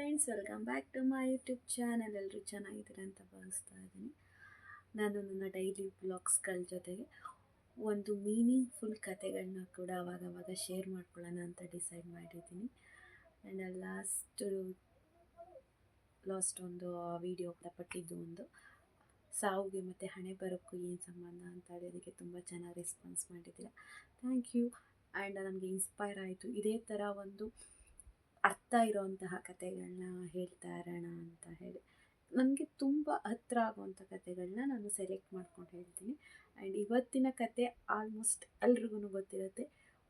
Friends welcome back to my YouTube channel ಎಲ್ಲರೂ ಚೆನ್ನಾಗಿದ್ದೀರಾ ಅಂತ ಭಾವಿಸ್ತಾ ಇದ್ದೀನಿ. ನಾನು ನನ್ನ ಡೈಲಿ ಬ್ಲಾಗ್ಸ್ಗಳ ಜೊತೆಗೆ ಒಂದು ಮೀನಿಂಗ್ಫುಲ್ ಕತೆಗಳನ್ನ ಕೂಡ ಅವಾಗವಾಗ ಅವಾಗ ಶೇರ್ ಮಾಡ್ಕೊಳ್ಳೋಣ ಅಂತ ಡಿಸೈಡ್ ಮಾಡಿದ್ದೀನಿ. ಆ್ಯಂಡ್ ಲಾಸ್ಟ್ ಲಾಸ್ಟ್ ಒಂದು ವಿಡಿಯೋ ಪಟ್ಟಿದ್ದು ಒಂದು. ಸಾವುಗೆ ಮತ್ತು ಹಣೆ ಬರೋಕ್ಕೂ ಏನು ಸಂಬಂಧ ಅಂತ ಹೇಳಿ ಅದಕ್ಕೆ ತುಂಬ ಚೆನ್ನಾಗಿ ರೆಸ್ಪಾನ್ಸ್ ಮಾಡಿದ್ದೀರಾ. ಥ್ಯಾಂಕ್ ಯು ಆ್ಯಂಡ್ ನನಗೆ ಇನ್ಸ್ಪೈರ್ ಆಯಿತು. ಇದೇ ಥರ ಒಂದು ಅರ್ಥ ಇರೋವಂತಹ ಕತೆಗಳನ್ನ ಹೇಳ್ತಾ ಇರೋಣ ಅಂತ ಹೇಳಿ. ನನಗೆ ತುಂಬ ಹತ್ರ ಆಗುವಂಥ ಕತೆಗಳನ್ನ ನಾನು ಸೆಲೆಕ್ಟ್ ಮಾಡ್ಕೊಂಡು ಹೇಳ್ತೀನಿ. ಆ್ಯಂಡ್ ಇವತ್ತಿನ ಕತೆ ಆಲ್ಮೋಸ್ಟ್ ಎಲ್ರಿಗೂ ಗೊತ್ತಿರುತ್ತೆ.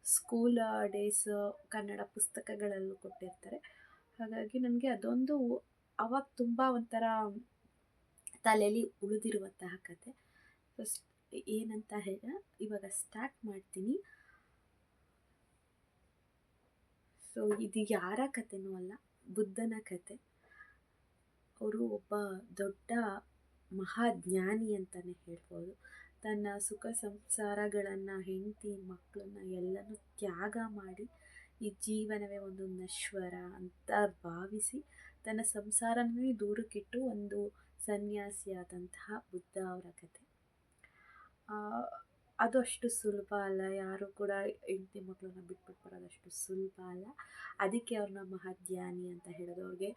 ಸ್ಕೂಲ್ ಡೇಸ್ ಕನ್ನಡ ಪುಸ್ತಕಗಳಲ್ಲೂ ಕೊಟ್ಟಿರ್ತಾರೆ. ಹಾಗಾಗಿ ನನಗೆ ಅದೊಂದು ಅವಾಗ ತುಂಬ ಒಂಥರ ತಲೆಯಲ್ಲಿ ಉಳಿದಿರುವಂತಹ ಕತೆ. ಫಸ್ಟ್ ಏನಂತ ಹೇಳ ಇವಾಗ ಸ್ಟಾರ್ಟ್ ಮಾಡ್ತೀನಿ. ಸೊ ಇದು ಯಾರ ಕಥೆನೂ ಅಲ್ಲ, ಬುದ್ಧನ ಕತೆ. ಅವರು ಒಬ್ಬ ದೊಡ್ಡ ಮಹಾಜ್ಞಾನಿ ಅಂತಲೇ ಹೇಳ್ಬೋದು. ತನ್ನ ಸುಖ ಸಂಸಾರಗಳನ್ನು, ಹೆಂಡತಿ ಮಕ್ಕಳನ್ನ ಎಲ್ಲನೂ ತ್ಯಾಗ ಮಾಡಿ, ಈ ಜೀವನವೇ ಒಂದು ನಶ್ವರ ಅಂತ ಭಾವಿಸಿ, ತನ್ನ ಸಂಸಾರನೇ ದೂರಕ್ಕಿಟ್ಟು ಒಂದು ಸನ್ಯಾಸಿಯಾದಂತಹ ಬುದ್ಧ ಅವರ ಕತೆ. ಅದು ಅಷ್ಟು ಸುಲಭ ಅಲ್ಲ. ಯಾರು ಕೂಡ ಹೆಂಡತಿ ಮಕ್ಕಳನ್ನ ಬಿಟ್ಬಿಟ್ಟು ಬರೋದಷ್ಟು ಸುಲಭ ಅಲ್ಲ. ಅದಕ್ಕೆ ಅವ್ರನ್ನ ಮಹಾಧ್ಯಾನಿ ಅಂತ ಹೇಳೋದು. ಅವ್ರಿಗೆ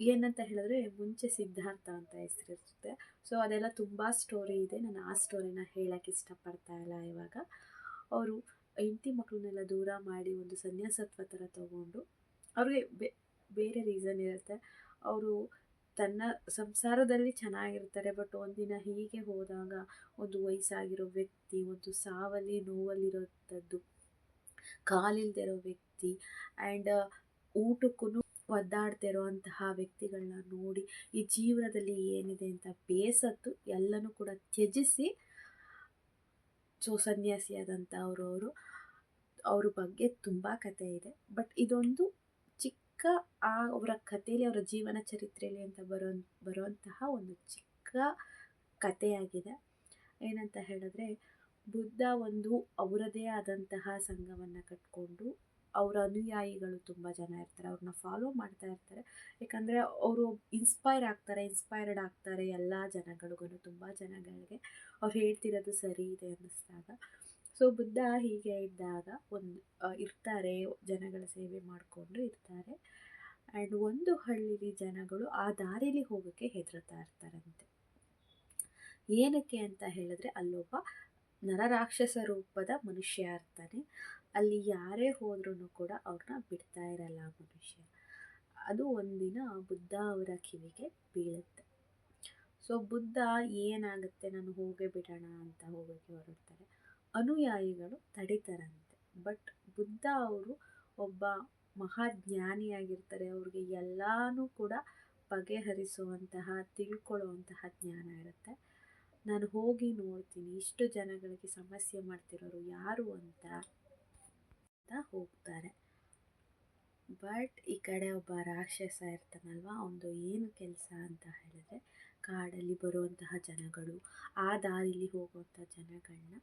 ಏನಂತ ಹೇಳಿದ್ರೆ ಮುಂಚೆ ಸಿದ್ಧಾರ್ಥ ಅಂತ ಹೆಸರಿರುತ್ತೆ. ಸೊ ಅದೆಲ್ಲ ತುಂಬ ಸ್ಟೋರಿ ಇದೆ. ನಾನು ಆ ಸ್ಟೋರಿನ ಹೇಳೋಕ್ಕೆ ಇಷ್ಟಪಡ್ತಾ ಇಲ್ಲ ಇವಾಗ. ಅವರು ಹೆಂಡತಿ ಮಕ್ಕಳನ್ನೆಲ್ಲ ದೂರ ಮಾಡಿ ಒಂದು ಸನ್ಯಾಸತ್ವ ಥರ ತಗೊಂಡು ಅವ್ರಿಗೆ ಬೇರೆ ರೀಸನ್ ಇರುತ್ತೆ. ಅವರು ತನ್ನ ಸಂಸಾರದಲ್ಲಿ ಚೆನ್ನಾಗಿರ್ತಾರೆ, ಬಟ್ ಒಂದಿನ ಹೀಗೆ ಹೋದಾಗ ಒಂದು ವಯಸ್ಸಾಗಿರೋ ವ್ಯಕ್ತಿ, ಒಂದು ಸಾವಲ್ಲಿ ನೋವಲ್ಲಿರೋಂಥದ್ದು ಕಾಲಿಲ್ದಿರೋ ವ್ಯಕ್ತಿ ಆ್ಯಂಡ್ ಊಟಕ್ಕೂ ಒದ್ದಾಡ್ತಿರೋ ಅಂತಹ ವ್ಯಕ್ತಿಗಳನ್ನ ನೋಡಿ ಈ ಜೀವನದಲ್ಲಿ ಏನಿದೆ ಅಂತ ಬೇಸತ್ತು ಎಲ್ಲನೂ ಕೂಡ ತ್ಯಜಿಸಿ, ಸೊ ಸನ್ಯಾಸಿಯಾದಂಥ ಅವರು ಅವರು ಅವ್ರ ಬಗ್ಗೆ ತುಂಬ ಕತೆ ಇದೆ. ಬಟ್ ಇದೊಂದು ಚಿಕ್ಕ, ಆ ಅವರ ಕಥೆಯಲ್ಲಿ, ಅವರ ಜೀವನ ಚರಿತ್ರೆಯಲ್ಲಿ ಅಂತ ಬರೋ, ಬರುವಂತಹ ಒಂದು ಚಿಕ್ಕ ಕಥೆಯಾಗಿದೆ. ಏನಂತ ಹೇಳಿದ್ರೆ, ಬುದ್ಧ ಒಂದು ಅವರದೇ ಆದಂತಹ ಸಂಘವನ್ನು ಕಟ್ಕೊಂಡು, ಅವರ ಅನುಯಾಯಿಗಳು ತುಂಬ ಜನ ಇರ್ತಾರೆ. ಅವ್ರನ್ನ ಫಾಲೋ ಮಾಡ್ತಾ ಇರ್ತಾರೆ. ಯಾಕಂದರೆ, ಅವರು ಇನ್ಸ್ಪೈರ್ ಆಗ್ತಾರೆ ಇನ್ಸ್ಪೈರ್ಡ್ ಆಗ್ತಾರೆ ಎಲ್ಲ ಜನಗಳಿಗೂ ತುಂಬ ಜನಗಳಿಗೆ. ಅವ್ರು ಹೇಳ್ತಿರೋದು ಸರಿ ಇದೆ ಅನ್ನಿಸ್ದಾಗ ಸೊ ಬುದ್ಧ ಹೀಗೆ ಇದ್ದಾಗ ಒಂದು ಇರ್ತಾರೆ, ಜನಗಳ ಸೇವೆ ಮಾಡಿಕೊಂಡು ಇರ್ತಾರೆ. ಆ್ಯಂಡ್ ಒಂದು ಹಳ್ಳಿಲಿ ಜನಗಳು ಆ ದಾರಿಲಿ ಹೋಗೋಕ್ಕೆ ಹೆದರ್ತಾ ಇರ್ತಾರಂತೆ. ಏನಕ್ಕೆ ಅಂತ ಹೇಳಿದ್ರೆ ಅಲ್ಲೊಬ್ಬ ನರರಾಕ್ಷಸ ರೂಪದ ಮನುಷ್ಯ ಇರ್ತಾನೆ. ಅಲ್ಲಿ ಯಾರೇ ಹೋದ್ರೂ ಕೂಡ ಅವ್ರನ್ನ ಬಿಡ್ತಾ ಇರಲ್ಲ ಮನುಷ್ಯ. ಅದು ಒಂದಿನ ಬುದ್ಧ ಅವರ ಕಿವಿಗೆ ಬೀಳುತ್ತೆ. ಸೊ ಬುದ್ಧ ಏನಾಗುತ್ತೆ, ನಾನು ಹೋಗೇ ಬಿಡೋಣ ಅಂತ ಹೋಗೋಕ್ಕೆ ಹೊರಡ್ತಾರೆ. ಅನುಯಾಯಿಗಳು ತಡಿತಾರಂತೆ. ಬಟ್ ಬುದ್ಧ ಅವರು ಒಬ್ಬ ಮಹಾಜ್ಞಾನಿಯಾಗಿರ್ತಾರೆ. ಅವ್ರಿಗೆ ಎಲ್ಲನೂ ಕೂಡ ಬಗೆಹರಿಸುವಂತಹ, ತಿಳ್ಕೊಳ್ಳುವಂತಹ ಜ್ಞಾನ ಇರುತ್ತೆ. ನಾನು ಹೋಗಿ ನೋಡ್ತೀನಿ. ಇಷ್ಟು ಜನಗಳಿಗೆ ಸಮಸ್ಯೆ ಮಾಡ್ತಿರೋರು ಯಾರು ಅಂತ ಅಂತ ಹೋಗ್ತಾರೆ. ಬಟ್ ಈ ಕಡೆ ಒಬ್ಬ ರಾಕ್ಷಸ ಇರ್ತಾನಲ್ವ? ಅವನದು ಏನು ಕೆಲಸ ಅಂತ ಹೇಳಿದ್ರೆ, ಕಾಡಲ್ಲಿ ಬರುವಂತಹ ಜನಗಳು, ಆ ದಾರಿಲಿ ಹೋಗುವಂಥ ಜನಗಳನ್ನ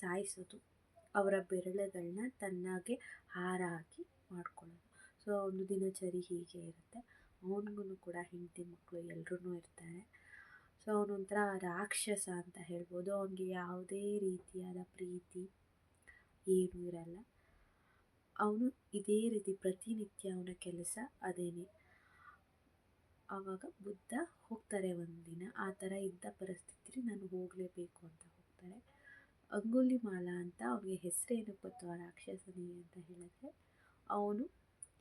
ಸಾಯಿಸೋದು. ಅವರ ಬೆರಳುಗಳನ್ನ ತನ್ನಾಗೆ ಹಾರ ಹಾಕಿ ಮಾಡ್ಕೊಳ್ಳೋದು. ಸೊ ಒಂದು ದಿನಚರಿ ಹೀಗೆ ಇರುತ್ತೆ. ಅವನಿಗೂ ಕೂಡ ಹೆಂಡತಿ ಮಕ್ಕಳು ಎಲ್ಲರೂ ಇರ್ತಾರೆ. ಸೊ ಅವನೊಂಥರ ರಾಕ್ಷಸ ಅಂತ ಹೇಳ್ಬೋದು. ಅವನಿಗೆ ಯಾವುದೇ ರೀತಿಯಾದ ಪ್ರೀತಿ ಏನೂ ಇರಲ್ಲ. ಅವನು ಇದೇ ರೀತಿ ಪ್ರತಿನಿತ್ಯ ಅವನ ಕೆಲಸ ಅದೇನೆ. ಆವಾಗ ಬುದ್ಧ ಹೋಗ್ತಾರೆ ಒಂದಿನ. ಆ ಥರ ಇದ್ದ ಪರಿಸ್ಥಿತಿಲಿ ನಾನು ಹೋಗಲೇಬೇಕು ಅಂತ ಹೋಗ್ತಾರೆ. ಅಂಗುಲಿ ಮಾಲ ಅಂತ ಅವನಿಗೆ ಹೆಸರೇನು ಗೊತ್ತು ಆ ರಾಕ್ಷಸನಿಗೆ ಅಂತ ಹೇಳಿದ್ರೆ ಅವನು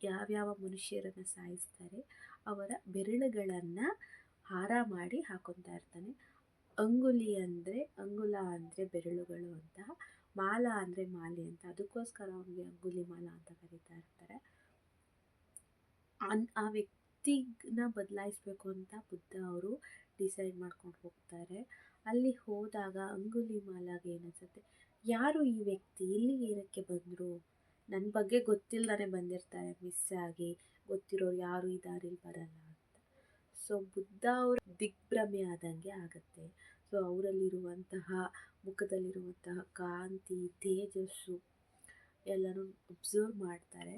ಯಾವ್ಯಾವ ಮನುಷ್ಯರನ್ನು ಸಾಯಿಸ್ತಾರೆ, ಅವರ ಬೆರಳುಗಳನ್ನು ಹಾರ ಮಾಡಿ ಹಾಕೊತಾ ಇರ್ತಾನೆ. ಅಂಗುಲಿ ಅಂದರೆ ಅಂಗುಲ ಅಂದರೆ ಬೆರಳುಗಳು ಅಂತ, ಮಾಲ ಅಂದರೆ ಮಾಲೆ ಅಂತ, ಅದಕ್ಕೋಸ್ಕರ ಅವನಿಗೆ ಅಂಗುಲಿ ಮಾಲ ಅಂತ ಕರೀತಾ ಇರ್ತಾರೆ. ಅನ್, ಆ ವ್ಯಕ್ತಿನ ಬದಲಾಯಿಸ್ಬೇಕು ಅಂತ ಬುದ್ಧ ಅವರು ಡಿಸೈಡ್ ಮಾಡ್ಕೊಂಡು ಹೋಗ್ತಾರೆ. ಅಲ್ಲಿ ಹೋದಾಗ ಅಂಗುಲಿ ಮಾಲಾಗೆ ಏನಿಸುತ್ತೆ ಯಾರು ಈ ವ್ಯಕ್ತಿ ಇಲ್ಲಿ ಏನಕ್ಕೆ ಬಂದರು? ನನ್ನ ಬಗ್ಗೆ ಗೊತ್ತಿಲ್ಲದೇ ಬಂದಿರ್ತಾರೆ ಮಿಸ್ ಆಗಿ. ಗೊತ್ತಿರೋರು ಯಾರು ಈ ದಾರಿಲಿ ಬರಲ್ಲ ಅಂತ. ಸೊ ಬುದ್ಧ ಅವರು ದಿಗ್ಭ್ರಮೆ ಆದಂಗೆ ಆಗುತ್ತೆ. ಸೊ ಅವರಲ್ಲಿರುವಂತಹ, ಮುಖದಲ್ಲಿರುವಂತಹ ಕಾಂತಿ, ತೇಜಸ್ಸು ಎಲ್ಲನೂ ಅಬ್ಸರ್ವ್ ಮಾಡ್ತಾರೆ.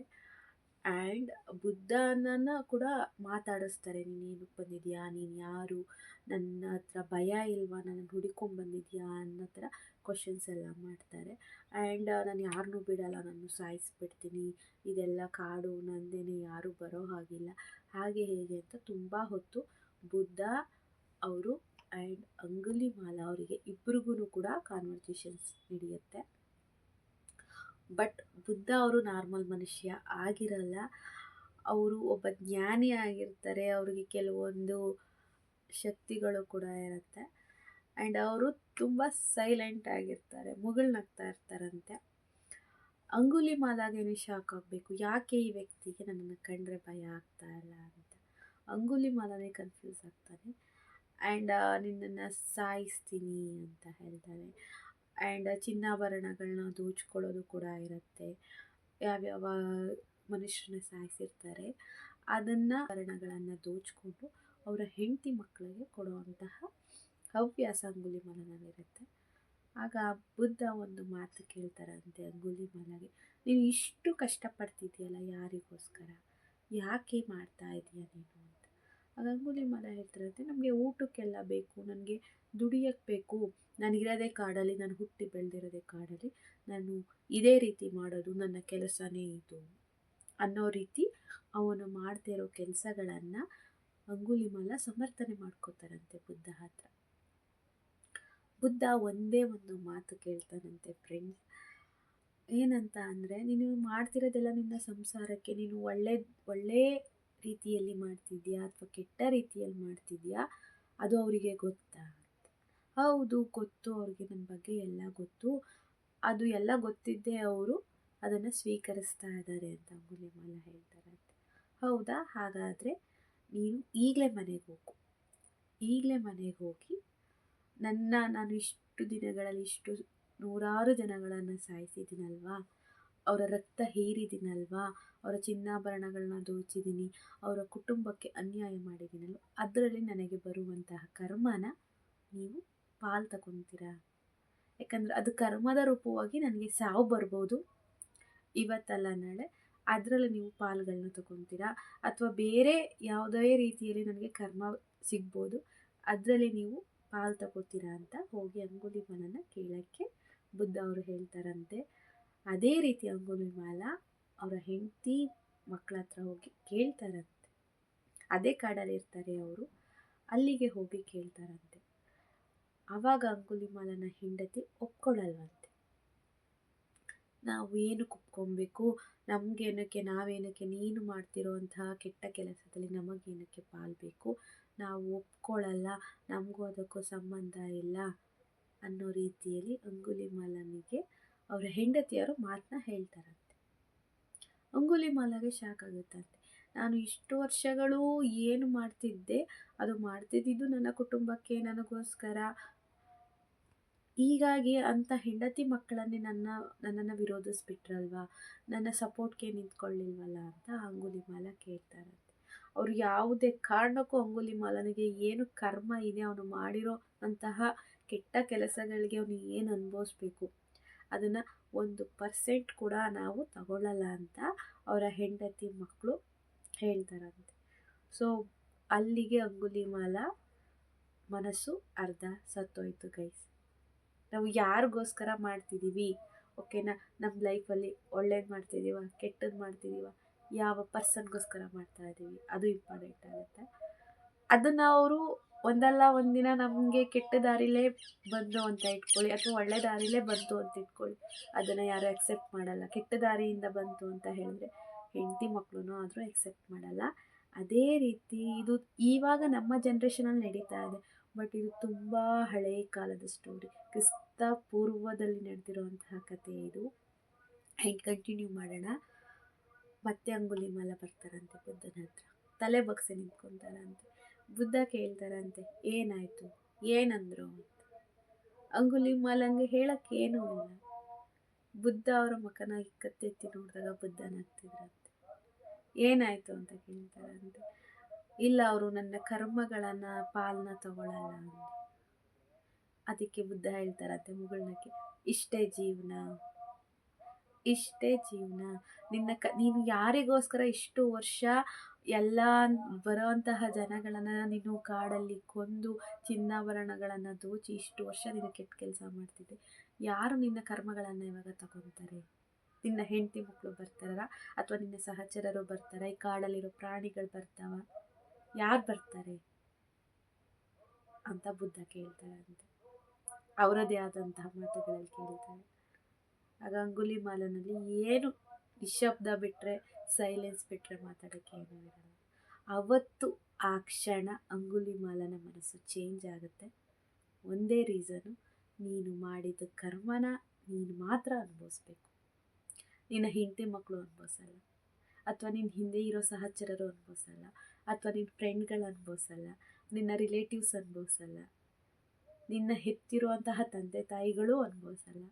ಆ್ಯಂಡ್ ಬುದ್ಧನನ್ನು ಕೂಡ ಮಾತಾಡಿಸ್ತಾರೆ, ನೀನು ಏನಕ್ಕೆ ಬಂದಿದ್ಯಾ? ನೀನು ಯಾರು? ನನ್ನ ಹತ್ರ ಭಯ ಇಲ್ವಾ? ನನ್ನನ್ನು ಹುಡುಕೊಂಬಂದಿದ್ಯಾ ಅನ್ನೋ ಥರ ಕ್ವಶನ್ಸ್ ಎಲ್ಲ ಮಾಡ್ತಾರೆ. ಆ್ಯಂಡ್ ನಾನು ಯಾರನ್ನೂ ಬಿಡಲ್ಲ ನಾನು ಸಾಯಿಸ್ಬಿಡ್ತೀನಿ. ಇದೆಲ್ಲ ಕಾಡು, ನಂದೇನೆ ಯಾರೂ ಬರೋ ಹಾಗಿಲ್ಲ. ಹಾಗೆ ಹೇಗೆ ಅಂತ ತುಂಬ ಹೊತ್ತು ಬುದ್ಧ ಅವರು ಆ್ಯಂಡ್ ಅಂಗುಲಿಮಾಲ ಅವರಿಗೆ ಇಬ್ರಿಗೂ ಕೂಡ ಕಾನ್ವರ್ಸೇಷನ್ಸ್ ನಡೆಯುತ್ತೆ. ಬಟ್ ಬುದ್ಧ ಅವರು ನಾರ್ಮಲ್ ಮನುಷ್ಯ ಆಗಿರಲ್ಲ. ಅವರು ಒಬ್ಬ ಜ್ಞಾನಿ ಆಗಿರ್ತಾರೆ. ಅವರಿಗೆ ಕೆಲವೊಂದು ಶಕ್ತಿಗಳು ಕೂಡ ಇರುತ್ತೆ. ಆ್ಯಂಡ್ ಅವರು ತುಂಬ ಸೈಲೆಂಟ್ ಆಗಿರ್ತಾರೆ. ಮುಗುಳ್ನಗ್ತಾ ಇರ್ತಾರಂತೆ. ಅಂಗುಲಿ ಮಾಲಾಗೇನೆ ಶಾಕ್ ಆಗಬೇಕು. ಯಾಕೆ ಈ ವ್ಯಕ್ತಿಗೆ ನನ್ನನ್ನು ಕಂಡ್ರೆ ಭಯ ಆಗ್ತಾ ಇಲ್ಲ ಅಂತ. ಅಂಗುಲಿ ಮಾಲಾನೇ ಕನ್ಫ್ಯೂಸ್ ಆಗ್ತಾನೆ. ಆ್ಯಂಡ್ ನಿನ್ನನ್ನು ಸಾಯಿಸ್ತೀನಿ ಅಂತ ಹೇಳ್ತಾನೆ ಆ್ಯಂಡ್ ಚಿನ್ನಾಭರಣಗಳನ್ನ ದೋಚ್ಕೊಳ್ಳೋದು ಕೂಡ ಇರುತ್ತೆ. ಯಾವ್ಯಾವ ಮನುಷ್ಯರನ್ನ ಸಾಯಿಸಿರ್ತಾರೆ, ಅದನ್ನು ಆಭರಣಗಳನ್ನು ದೋಚ್ಕೊಂಡು ಅವರ ಹೆಂಡತಿ ಮಕ್ಕಳಿಗೆ ಕೊಡುವಂತಹ ಹವ್ಯಾಸ ಅಂಗುಲಿಮಾಲನಲ್ಲಿರುತ್ತೆ. ಆಗ ಬುದ್ಧ ಒಂದು ಮಾತು ಕೇಳ್ತಾರಂತೆ ಅಂಗುಲಿಮಾಲಗೆ, ನೀನು ಇಷ್ಟು ಕಷ್ಟಪಡ್ತಿದ್ಯಲ್ಲ ಯಾರಿಗೋಸ್ಕರ? ಯಾಕೆ ಮಾಡ್ತಾ ಇದೀಯ ನೀನು? ಅಂತ ಆಗ ಮರ ನಮಗೆ ಊಟಕ್ಕೆಲ್ಲ ಬೇಕು, ನನಗೆ ದುಡಿಯಕ್ಕೆ ಬೇಕು ನಾನಿರೋದೇ ಕಾಡಲ್ಲಿ, ನಾನು ಹುಟ್ಟಿ ಬೆಳೆದಿರೋದೇ ಕಾಡಲ್ಲಿ, ನಾನು ಇದೇ ರೀತಿ ಮಾಡೋದು ನನ್ನ ಕೆಲಸನೇ ಇದು ಅನ್ನೋ ರೀತಿ ಅವನು ಮಾಡ್ತಿರೋ ಕೆಲಸಗಳನ್ನು ಅಂಗುಲಿಮಾಲ ಸಮರ್ಥನೆ ಮಾಡ್ಕೋತಾರಂತೆ ಬುದ್ಧ ಹತ್ರ. ಬುದ್ಧ ಒಂದೇ ಒಂದು ಮಾತು ಕೇಳ್ತಾನಂತೆ ಫ್ರೆಂಡ್ಸ್ ಏನಂತ ಅಂದರೆ, ನೀನು ಮಾಡ್ತಿರೋದೆಲ್ಲ ನಿನ್ನ ಸಂಸಾರಕ್ಕೆ, ನೀನು ಒಳ್ಳೆ ಒಳ್ಳೆ ರೀತಿಯಲ್ಲಿ ಮಾಡ್ತಿದ್ಯಾ ಅಥವಾ ಕೆಟ್ಟ ರೀತಿಯಲ್ಲಿ ಮಾಡ್ತಿದ್ಯಾ? ಅದು ಅವರಿಗೆ ಗೊತ್ತಾ? ಹೌದು, ಗೊತ್ತು. ಅವ್ರಿಗೆ ನನ್ನ ಬಗ್ಗೆ ಎಲ್ಲ ಗೊತ್ತು. ಅದು ಎಲ್ಲ ಗೊತ್ತಿದ್ದೇ ಅವರು ಅದನ್ನು ಸ್ವೀಕರಿಸ್ತಾ ಇದ್ದಾರೆ ಅಂತ ಅಂಗುಲಿಮಾಲ ಹೇಳ್ತಾರಂತೆ ಹೌದಾ? ಹಾಗಾದರೆ ನೀನು ಈಗಲೇ ಮನೆಗೆ ಹೋಗು. ಈಗಲೇ ಮನೆಗೆ ಹೋಗಿ ನನ್ನ, ನಾನು ಇಷ್ಟು ದಿನಗಳಲ್ಲಿ ಇಷ್ಟು ನೂರಾರು ಜನಗಳನ್ನು ಸಾಯಿಸಿದ್ದೀನಲ್ವಾ? ಅವರ ರಕ್ತ ಹೀರಿದ್ದೀನಲ್ವಾ ಅವರ ಚಿನ್ನಾಭರಣಗಳನ್ನ ದೋಚಿದ್ದೀನಿ ಅವರ ಕುಟುಂಬಕ್ಕೆ ಅನ್ಯಾಯ ಮಾಡಿದ್ದೀನಲ್ವ ಅದರಲ್ಲಿ ನನಗೆ ಬರುವಂತಹ ಕರ್ಮನ ನೀವು ಪಾಲು ತಗೊತೀರಾ ಯಾಕಂದರೆ ಅದು ಕರ್ಮದ ರೂಪವಾಗಿ ನನಗೆ ಸಾವು ಬರ್ಬೋದು. ಇವತ್ತಲ್ಲ ನಾಳೆ ಅದರಲ್ಲಿ ನೀವು ಪಾಲುಗಳನ್ನ ತಗೊತೀರಾ ಅಥವಾ ಬೇರೆ ಯಾವುದೇ ರೀತಿಯಲ್ಲಿ ನನಗೆ ಕರ್ಮ ಸಿಗ್ಬೋದು. ಅದರಲ್ಲಿ ನೀವು ಪಾಲು ತಗೋತೀರಾ ಅಂತ ಹೋಗಿ ಅಂಗುಲಿ ಮನನ ಕೇಳೋಕ್ಕೆ ಬುದ್ಧ ಅವರು ಹೇಳ್ತಾರಂತೆ. ಅದೇ ರೀತಿ ಅಂಗುಲಿಮಾಲ ಅವರ ಹೆಂಡತಿ ಮಕ್ಕಳ ಹತ್ರ ಹೋಗಿ ಕೇಳ್ತಾರಂತೆ. ಅದೇ ಕಾಡಲ್ಲಿ ಇರ್ತಾರೆ ಅವರು. ಅಲ್ಲಿಗೆ ಹೋಗಿ ಕೇಳ್ತಾರಂತೆ. ಆವಾಗ ಅಂಗುಲಿಮಾಲನ ಹೆಂಡತಿ ಒಪ್ಕೊಳ್ಳಲ್ವಂತೆ ನಾವು ಏನಕ್ಕೆ ಒಪ್ಕೊಬೇಕು ನಮಗೇನಕ್ಕೆ ನಾವೇನಕ್ಕೆ, ನೀನು ಮಾಡ್ತಿರೋಂತಹ ಕೆಟ್ಟ ಕೆಲಸದಲ್ಲಿ ನಮಗೇನಕ್ಕೆ ಪಾಲ್ಬೇಕು ನಾವು ಒಪ್ಕೊಳ್ಳಲ್ಲ ನಮಗೂ ಅದಕ್ಕೂ ಸಂಬಂಧ ಇಲ್ಲ ಅನ್ನೋ ರೀತಿಯಲ್ಲಿ ಅಂಗುಲಿಮಾಲನಿಗೆ ಅವರ ಹೆಂಡತಿಯವರು ಮಾತನ್ನ ಹೇಳ್ತಾರಂತೆ. ಅಂಗುಲಿಮಾಲಗೆ ಶಾಕ್ ಆಗುತ್ತಂತೆ. ನಾನು ಇಷ್ಟು ವರ್ಷಗಳು ಏನು ಮಾಡ್ತಿದ್ದೆ, ಅದು ಮಾಡ್ತಿದ್ದಿದ್ದು ನನ್ನ ಕುಟುಂಬಕ್ಕೆ ನನಗೋಸ್ಕರ. ಹೀಗಾಗಿ ಅಂಥ ಹೆಂಡತಿ ಮಕ್ಕಳನ್ನೇ ನನ್ನ, ನನ್ನನ್ನು ವಿರೋಧಿಸ್ಬಿಟ್ರಲ್ವಾ? ನನ್ನ ಸಪೋರ್ಟ್ಗೆ ನಿಂತ್ಕೊಳ್ಳಿಲ್ವಲ್ಲ ಅಂತ ಅಂಗುಲಿ ಮಾಲ ಕೇಳ್ತಾರಂತೆ. ಅವರು ಯಾವುದೇ ಕಾರಣಕ್ಕೂ ಅಂಗುಲಿಮಾಲನಿಗೆ ಏನು ಕರ್ಮ ಇದೆ, ಅವನು ಮಾಡಿರೋ ಅಂತಹ ಕೆಟ್ಟ ಕೆಲಸಗಳಿಗೆ ಅವನು ಏನು ಅನುಭವಿಸ್ಬೇಕು? ಅದನ್ನು ಒಂದು ಪರ್ಸೆಂಟ್ ಕೂಡ ನಾವು ತಗೊಳ್ಳಲ್ಲ ಅಂತ ಅವರ ಹೆಂಡತಿ ಮಕ್ಕಳು ಹೇಳ್ತಾರಂತೆ. ಸೊ ಅಲ್ಲಿಗೆ ಅಂಗುಲಿಮಾಲ ಮನಸ್ಸು ಅರ್ಧ ಸತ್ತೋಯ್ತು ಗೈಸ್ ನಾವು ಯಾರಿಗೋಸ್ಕರ ಮಾಡ್ತಿದ್ದೀವಿ ಓಕೆನಾ ನಮ್ಮ ಲೈಫಲ್ಲಿ ಒಳ್ಳೇದು ಮಾಡ್ತಿದ್ದೀವ ಕೆಟ್ಟದ್ದು ಮಾಡ್ತಿದ್ದೀವ ಯಾವ ಪರ್ಸನ್ಗೋಸ್ಕರ ಮಾಡ್ತಾ ಇದ್ದೀವಿ ಅದು ಇಂಪಾರ್ಟೆಂಟ್ ಆಗುತ್ತೆ. ಅದನ್ನು ಅವರು ಒಂದಲ್ಲ ಒಂದಿನ ನಮಗೆ ಕೆಟ್ಟ ದಾರಿಲೇ ಬಂದು ಅಂತ ಇಟ್ಕೊಳ್ಳಿ, ಅಥವಾ ಒಳ್ಳೆ ದಾರಿಲೇ ಬಂತು ಅಂತ ಇಟ್ಕೊಳ್ಳಿ. ಅದನ್ನು ಯಾರು ಎಕ್ಸೆಪ್ಟ್ ಮಾಡಲ್ಲ. ಕೆಟ್ಟ ದಾರಿಯಿಂದ ಬಂತು ಅಂತ ಹೇಳಿದ್ರೆ ಹೆಂಡತಿ ಮಕ್ಕಳು ಆದರೂ ಎಕ್ಸೆಪ್ಟ್ ಮಾಡಲ್ಲ. ಅದೇ ರೀತಿ ಇದು ಇವಾಗ ನಮ್ಮ ಜನ್ರೇಷನಲ್ಲಿ ನಡೀತಾ ಇದೆ. ಬಟ್ ಇದು ತುಂಬ ಹಳೆಯ ಕಾಲದ ಸ್ಟೋರಿ ಕ್ರಿಸ್ತ ಪೂರ್ವದಲ್ಲಿ ನಡೆದಿರುವಂತಹ ಕಥೆ ಇದು. ಹೆಂಗೆ ಕಂಟಿನ್ಯೂ ಮಾಡೋಣ? ಮತ್ತೆ ಅಂಗುಲಿ ಮೇಲೆ ಬರ್ತಾರಂತೆ ಬುದ್ಧನ ಹತ್ರ. ತಲೆ ಬಗ್ಸಿ ನಿಂತ್ಕೊತಾರಂತೆ. ಬುದ್ಧ ಕೇಳ್ತಾರಂತೆ, ಏನಾಯಿತು? ಏನಂದ್ರು ಅಂತ. ಅಂಗುಲಿಮಾಲಂಗೆ ಹೇಳಕ್ಕೆ ಏನೂ ಇಲ್ಲ. ಬುದ್ಧ ಅವರ ಮಕನ ಇಕ್ಕತ್ತೆತ್ತಿ ನೋಡಿದಾಗ ಬುದ್ಧನಾಗ್ತಿದ್ರಂತೆ ಏನಾಯಿತು ಅಂತ ಕೇಳ್ತಾರಂತೆ. ಇಲ್ಲ ಅವರು ನನ್ನ ಕರ್ಮಗಳನ್ನು ಪಾಲನ ತಗೊಳ್ಳಲ್ಲ ಅಂತ ಅದಕ್ಕೆ ಬುದ್ಧ ಹೇಳ್ತಾರಂತೆ ಮುಗುಳ್ನಕ್ಕೆ ಇಷ್ಟೇ ಜೀವನ? ಇಷ್ಟೇ ಜೀವನ? ನಿನ್ನ ಕ, ನೀನು ಯಾರಿಗೋಸ್ಕರ ಇಷ್ಟು ವರ್ಷ ಎಲ್ಲ ಬರುವಂತಹ ಜನಗಳನ್ನು ನೀನು ಕಾಡಲ್ಲಿ ಕೊಂದು ಚಿನ್ನಾಭರಣಗಳನ್ನು ದೋಚಿ ಇಷ್ಟು ವರ್ಷ ನೀನು ಕೆಟ್ಟ ಕೆಲಸ ಮಾಡ್ತಿದ್ದೆ. ಯಾರು ನಿನ್ನ ಕರ್ಮಗಳನ್ನು ಇವಾಗ ತಗೊತಾರೆ? ನಿನ್ನ ಹೆಂಡತಿ ಮಕ್ಕಳು ಬರ್ತಾರ ಅಥವಾ ನಿನ್ನ ಸಹಚರರು ಬರ್ತಾರ, ಈ ಕಾಡಲ್ಲಿರೋ ಪ್ರಾಣಿಗಳು ಬರ್ತಾವ? ಯಾರು ಬರ್ತಾರೆ? ಅಂತ ಬುದ್ಧ ಕೇಳ್ತಾರಂತೆ ಅವರದೇ ಆದಂತಹ ಮಾತುಗಳಲ್ಲಿ ಕೇಳ್ತಾರೆ ಆಗ ಅಂಗುಲಿ ಮಾಲನಲ್ಲಿ ಏನು ನಿಶಬ್ದ ಬಿಟ್ಟರೆ ಸೈಲೆನ್ಸ್ ಬಿಟ್ಟರೆ ಮಾತಾಡೋಕ್ಕೆ ಏನೂ ಅವತ್ತು ಆ ಕ್ಷಣ ಅಂಗುಲಿ ಮಾಲನ ಮನಸ್ಸು ಚೇಂಜ್ ಆಗುತ್ತೆ. ಒಂದೇ ರೀಸನು ನೀನು ಮಾಡಿದ ಕರ್ಮನ ನೀನು ಮಾತ್ರ ಅನುಭವಿಸ್ಬೇಕು. ನಿನ್ನ ಹೆಂಡತಿ ಮಕ್ಕಳು ಅನುಭವಿಸಲ್ಲ. ಅಥವಾ ನಿನ್ನ ಹಿಂದೆ ಇರೋ ಸಹಚರರು ಅನುಭವಿಸಲ್ಲ. ಅಥವಾ ನಿನ್ನ ಫ್ರೆಂಡ್ಗಳು ಅನುಭವಿಸಲ್ಲ. ನಿನ್ನ ರಿಲೇಟಿವ್ಸ್ ಅನುಭವಿಸಲ್ಲ. ನಿನ್ನ ಹೆತ್ತಿರುವಂತಹ ತಂದೆ ತಾಯಿಗಳು ಅನುಭವಿಸಲ್ಲ.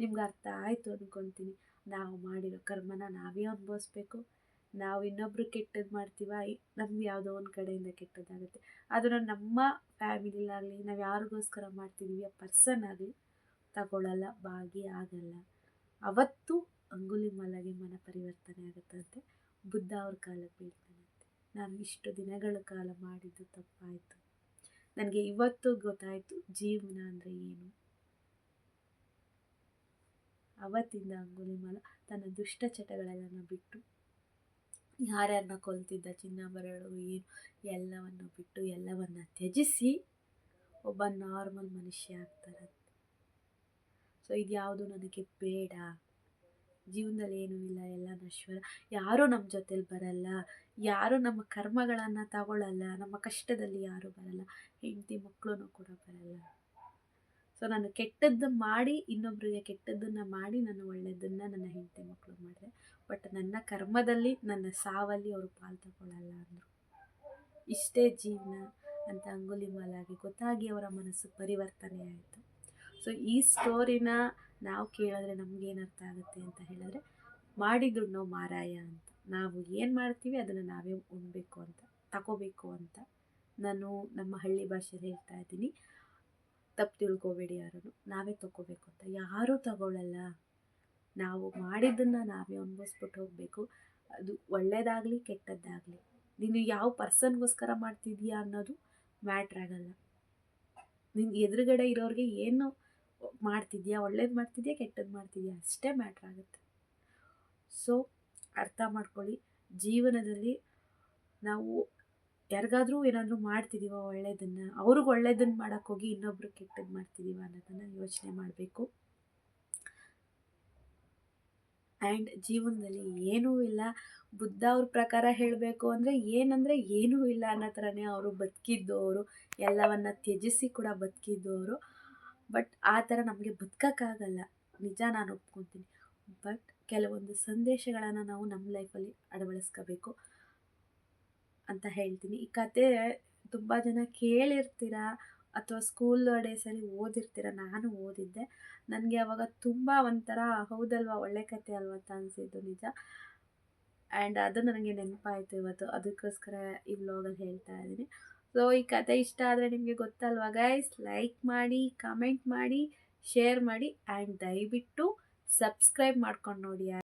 ನಿಮ್ಗೆ ಅರ್ಥ ಆಯಿತು ಅಂದ್ಕೊತೀನಿ ನಾವು ಮಾಡಿರೋ ಕರ್ಮನ ನಾವೇ ಅನುಭವಿಸ್ಬೇಕು. ನಾವು ಇನ್ನೊಬ್ರು ಕೆಟ್ಟದ್ದು ಮಾಡ್ತೀವ ನಮ್ಗೆ ಯಾವುದೋ ಒಂದು ಕಡೆಯಿಂದ ಕೆಟ್ಟದ್ದಾಗುತ್ತೆ. ಅದನ್ನು ನಮ್ಮ ಫ್ಯಾಮಿಲಿಲಾಗಲಿ ನಾವು ಯಾರಿಗೋಸ್ಕರ ಮಾಡ್ತಿದ್ದೀವಿ ಆ ಪರ್ಸನ್ ಆಗಲಿ ತಗೊಳ್ಳಲ್ಲ ಭಾಗಿ ಆಗಲ್ಲ. ಅವತ್ತು ಅಂಗುಲಿ ಮಲಗೆ ಮನ ಪರಿವರ್ತನೆ ಆಗುತ್ತಂತೆ. ಬುದ್ಧ ಅವ್ರ ಕಾಲಕ್ಕೆ ಬೀಳ್ತಾನಂತೆ. ನಾನು ಇಷ್ಟು ದಿನಗಳ ಕಾಲ ಮಾಡಿದ್ದು ತಪ್ಪಾಯಿತು. ನನಗೆ ಇವತ್ತು ಗೊತ್ತಾಯಿತು ಜೀವನ ಅಂದರೆ ಏನು. ಅವತ್ತಿಂದ ಅಂಗುಲಿಮಾಲ ತನ್ನ ದುಷ್ಟ ಚಟಗಳೆಲ್ಲನ್ನು ಬಿಟ್ಟು ಯಾರ್ಯಾರನ್ನ ಕೊಲ್ತಿದ್ದ, ಚಿನ್ನಾಭರಣಗಳು ಏನು ಎಲ್ಲವನ್ನು ಬಿಟ್ಟು ಎಲ್ಲವನ್ನು ತ್ಯಜಿಸಿ ಒಬ್ಬ ನಾರ್ಮಲ್ ಮನುಷ್ಯ ಆಗ್ತಾರಂತೆ. ಸೊ ಇದು ಯಾವುದು ನನಗೆ ಬೇಡ. ಜೀವನದಲ್ಲಿ ಏನೂ ಇಲ್ಲ, ಎಲ್ಲ ನಶ್ವರ. ಯಾರೂ ನಮ್ಮ ಜೊತೇಲಿ ಬರಲ್ಲ. ಯಾರೂ ನಮ್ಮ ಕರ್ಮಗಳನ್ನು ತಗೊಳ್ಳಲ್ಲ ನಮ್ಮ ಕಷ್ಟದಲ್ಲಿ ಯಾರೂ ಬರಲ್ಲ. ಹೆಂಡತಿ ಮಕ್ಕಳು ಕೂಡ ಬರಲ್ಲ. ಸೊ ನಾನು ಕೆಟ್ಟದ್ದು ಮಾಡಿ ಇನ್ನೊಬ್ಬರಿಗೆ ಕೆಟ್ಟದ್ದನ್ನು ಮಾಡಿ ನಾನು ಒಳ್ಳೆಯದನ್ನು ನನ್ನ ಹೆಂಡತಿ ಮಕ್ಕಳು ಮಾಡಿದೆ. ಬಟ್ ನನ್ನ ಕರ್ಮದಲ್ಲಿ, ನನ್ನ ಸಾವಲ್ಲಿ ಅವರು ಪಾಲು ತಗೊಳ್ಳಲ್ಲ ಅಂದರು. ಇಷ್ಟೇ ಜೀವನ ಅಂತ ಅಂಗುಲಿ ಮಾಲಾಗಿ ಗೊತ್ತಾಗಿ ಅವರ ಮನಸ್ಸು ಪರಿವರ್ತನೆ ಆಯಿತು. ಸೊ ಈ ಸ್ಟೋರಿನ ನಾವು ಕೇಳಿದ್ರೆ ನಮಗೇನು ಅರ್ಥ ಆಗುತ್ತೆ ಅಂತ ಹೇಳಿದ್ರೆ ಮಾಡಿದುಣ್ಣೋ ಮಾರಾಯ ಅಂತ. ನಾವು ಏನು ಮಾಡ್ತೀವಿ ಅದನ್ನು ನಾವೇ ಉಣ್ಬೇಕು ಅಂತ, ತಗೋಬೇಕು ಅಂತ ನಾನು ನಮ್ಮ ಹಳ್ಳಿ ಭಾಷೆಯಲ್ಲಿ ಹೇಳ್ತಾ ಇದ್ದೀನಿ. ತಪ್ಪು ತಿಳ್ಕೊಬೇಡಿ ಯಾರೂ ನಾವೇ ತಗೋಬೇಕು ಅಂತ. ಯಾರೂ ತಗೊಳ್ಳಲ್ಲ ನಾವು ಮಾಡಿದ್ದನ್ನು ನಾವೇ ಅನುಭವಿಸ್ಬಿಟ್ಟು ಹೋಗಬೇಕು. ಅದು ಒಳ್ಳೆಯದಾಗಲಿ ಕೆಟ್ಟದ್ದಾಗಲಿ. ನೀನು ಯಾವ ಪರ್ಸನ್ಗೋಸ್ಕರ ಮಾಡ್ತಿದೀಯಾ ಅನ್ನೋದು ಮ್ಯಾಟ್ರ್ ಆಗಲ್ಲ. ನಿನ್ನ ಎದುರುಗಡೆ ಇರೋರಿಗೆ ಏನು ಮಾಡ್ತಿದ್ಯಾ ಒಳ್ಳೇದು ಮಾಡ್ತಿದ್ಯಾ ಕೆಟ್ಟದ್ದು ಮಾಡ್ತಿದ್ಯಾ ಅಷ್ಟೇ ಮ್ಯಾಟ್ರ್ ಆಗುತ್ತೆ. ಸೊ ಅರ್ಥ ಮಾಡ್ಕೊಳ್ಳಿ. ಜೀವನದಲ್ಲಿ ನಾವು ಯಾರಿಗಾದ್ರೂ ಏನಾದರೂ ಮಾಡ್ತಿದ್ದೀವ ಒಳ್ಳೆಯದನ್ನು ಅವ್ರಿಗೆ ಒಳ್ಳೇದನ್ನು ಮಾಡೋಕ್ಕೆ ಹೋಗಿ ಇನ್ನೊಬ್ರು ಕೆಟ್ಟದ್ದು ಮಾಡ್ತಿದ್ದೀವ ಅನ್ನೋದನ್ನು ಯೋಚನೆ ಮಾಡಬೇಕು. ಆ್ಯಂಡ್ ಜೀವನದಲ್ಲಿ ಏನೂ ಇಲ್ಲ. ಬುದ್ಧ ಅವ್ರ ಪ್ರಕಾರ ಹೇಳಬೇಕು ಅಂದರೆ ಏನಂದರೆ ಏನೂ ಇಲ್ಲ ಅನ್ನೋ ಥರನೇ ಅವರು ಬದುಕಿದ್ದು ಅವರು ಎಲ್ಲವನ್ನು ತ್ಯಜಿಸಿ ಕೂಡ ಬದುಕಿದ್ದು ಅವರು ಬಟ್ ಆ ಥರ ನಮಗೆ ಬದುಕೋಕ್ಕಾಗಲ್ಲ. ನಿಜ ನಾನು ಒಪ್ಕೊತೀನಿ. ಬಟ್ ಕೆಲವೊಂದು ಸಂದೇಶಗಳನ್ನು ನಾವು ನಮ್ಮ ಲೈಫಲ್ಲಿ ಅಳವಡಿಸ್ಕೋಬೇಕು. ಅಂತ ಹೇಳ್ತೀನಿ. ಈ ಕತೆ ತುಂಬ ಜನ ಕೇಳಿರ್ತೀರ ಅಥವಾ ಸ್ಕೂಲ್ ಡೇಸಲ್ಲಿ ಓದಿರ್ತೀರ? ನಾನು ಓದಿದ್ದೆ. ನನಗೆ ಅವಾಗ ತುಂಬ ಒಂಥರ ಹೌದಲ್ವಾ? ಒಳ್ಳೆ ಕತೆ ಅಲ್ವಾ ಅಂತ ಅನಿಸಿದ್ದು ನಿಜ. ಆ್ಯಂಡ್ ಅದು ನನಗೆ ನೆನಪಾಯಿತು ಇವತ್ತು. ಅದಕ್ಕೋಸ್ಕರ ಈ ವ್ಲಾಗಲ್ಲಿ ಹೇಳ್ತಾ ಇದ್ದೀನಿ. ಸೊ ಈ ಕತೆ ಇಷ್ಟ ಆದರೆ ನಿಮಗೆ ಗೊತ್ತಲ್ವಾ ಗೈಸ್ ಲೈಕ್ ಮಾಡಿ ಕಮೆಂಟ್ ಮಾಡಿ ಶೇರ್ ಮಾಡಿ ಆ್ಯಂಡ್ ದಯವಿಟ್ಟು ಸಬ್ಸ್ಕ್ರೈಬ್ ಮಾಡ್ಕೊಂಡು ನೋಡಿ